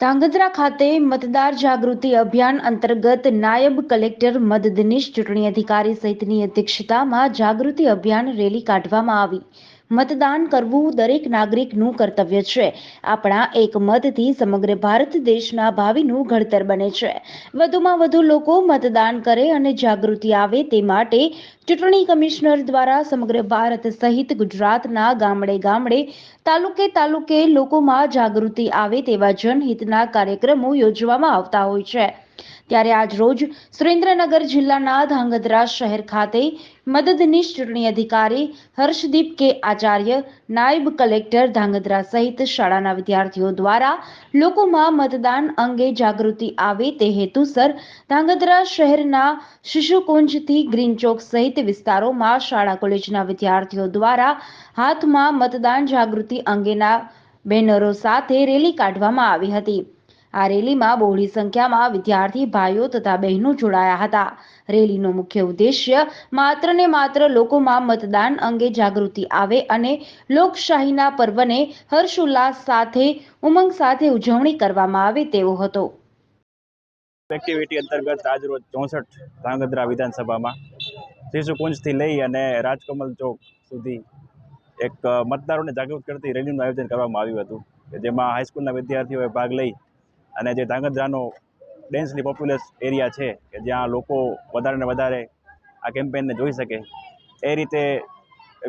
ધાંગધ્રા ખાતે મતદાર જાગૃતિ અભિયાન અંતર્ગત નાયબ કલેક્ટર મદદનીશ ચૂંટણી અધિકારી સહિતની અધ્યક્ષતામાં જાગૃતિ અભિયાન રેલી કાઢવામાં આવી. મતદાન કરવું દરેક નાગરિકનું કર્તવ્ય છે. આપણા એક મતથી સમગ્ર ભારત દેશના ભાવિનું ઘડતર બને છે. વધુમાં વધુ લોકો મતદાન કરે અને જાગૃતિ આવે તે માટે ચૂંટણી કમિશનર દ્વારા સમગ્ર ભારત સહિત ગુજરાતના ગામડે ગામડે, તાલુકે તાલુકે લોકોમાં જાગૃતિ આવે તેવા જનહિતના કાર્યક્રમો યોજવામાં આવતા હોય છે. ત્યારે આજ રોજ સુરેન્દ્રનગર જિલ્લાના ધાંગધ્રા શહેર ખાતે મદદનીશ ચૂંટણી અધિકારી હર્ષદીપ કે આચાર્ય, નાયબ કલેક્ટર ધાંગધ્રા સહિત શાળાના વિદ્યાર્થીઓ દ્વારા લોકોમાં મતદાન અંગે જાગૃતિ આવે તે હેતુસર ધાંગધ્રા શહેરના શિશુકુંજથી ગ્રીન ચોક સહિત વિસ્તારોમાં શાળા કોલેજના વિદ્યાર્થીઓ દ્વારા હાથમાં મતદાન જાગૃતિ અંગેના બેનરો સાથે રેલી કાઢવામાં આવી હતી. આ રેલીમાં બહોળી સંખ્યામાં વિદ્યાર્થી, ભાઈઓ તથા બહેનો જોડાયા હતા. રેલીનો મુખ્ય ઉદ્દેશ્ય માત્ર ને માત્ર લોકોમાં મતદાન અંગે જાગૃતિ આવે અને લોકશાહીના પર્વને હર્ષોલ્લાસ સાથે, ઉમંગ સાથે ઉજવણી કરવામાં આવે તેવો હતો. એક્ટિવિટી અંતર્ગત આજરોજ ચોસઠ ધ્રાંગધ્રા વિધાનસભામાં શિશુકુંજથી લઈ અને રાજકમલ ચોક સુધી એક મતદારોને જાગૃત કરતી રેલીનું આયોજન કરવામાં આવ્યું હતું જેમાં હાઈસ્કૂલના વિદ્યાર્થીઓએ ભાગ લઈ અને જે ધ્રાંગધ્રાનો ડેન્સલી પોપ્યુલર એરિયા છે, કે જ્યાં લોકો વધારે ને વધારે આ કેમ્પેનને જોઈ શકે, એ રીતે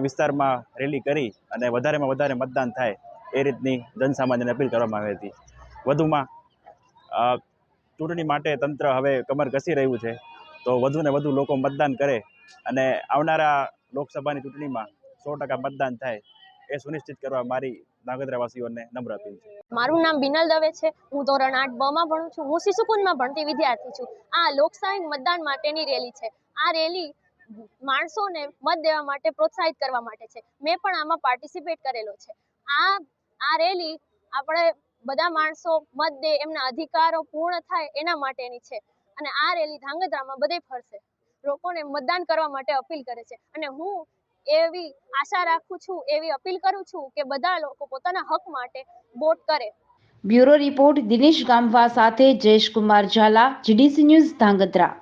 વિસ્તારમાં રેલી કરી અને વધારેમાં વધારે મતદાન થાય, એ રીતની જનસામાન્યને અપીલ કરવામાં આવી હતી. વધુમાં ચૂંટણી માટે તંત્ર હવે કમર ઘસી રહ્યું છે, તો વધુ ને વધુ લોકો મતદાન કરે અને આવનારા લોકસભાની ચૂંટણીમાં સો ટકા મતદાન થાય એ સુનિશ્ચિત કરવા મારી નાગદ્રાવાસીઓને નમ્ર અપીલ છે. મારું નામ બિનલ દવે છે. હું ધોરણ આઠ બ માં ભણું છું. હું શિશુકુંજમાં ભણતી વિદ્યાર્થી છું. આ લોકશાહી મતદાન માટેની રેલી છે. આ રેલી માણસોને મત દેવા માટે પ્રોત્સાહિત કરવા માટે છે. મેં પણ આમાં પાર્ટિસિપેટ કરેલો છે. આ આ રેલી આપણે બધા માણસો મત દે, એમના અધિકારો પૂર્ણ થાય એના માટેની છે. અને આ રેલી ધાંગધ્રામાં બધે ફરશે. લોકોને મતદાન કરવા માટે અપીલ કરે છે. અને હું એવી આશા રાખું છું, એવી અપીલ કરું છું કે બધા લોકો પોતાના હક માટે વોટ કરે. બ્યુરો રિપોર્ટ દિનેશ ગામવા સાથે જયેશ કુમાર ઝાલા, જીડીસી ન્યૂઝ ધાંગધ્રા.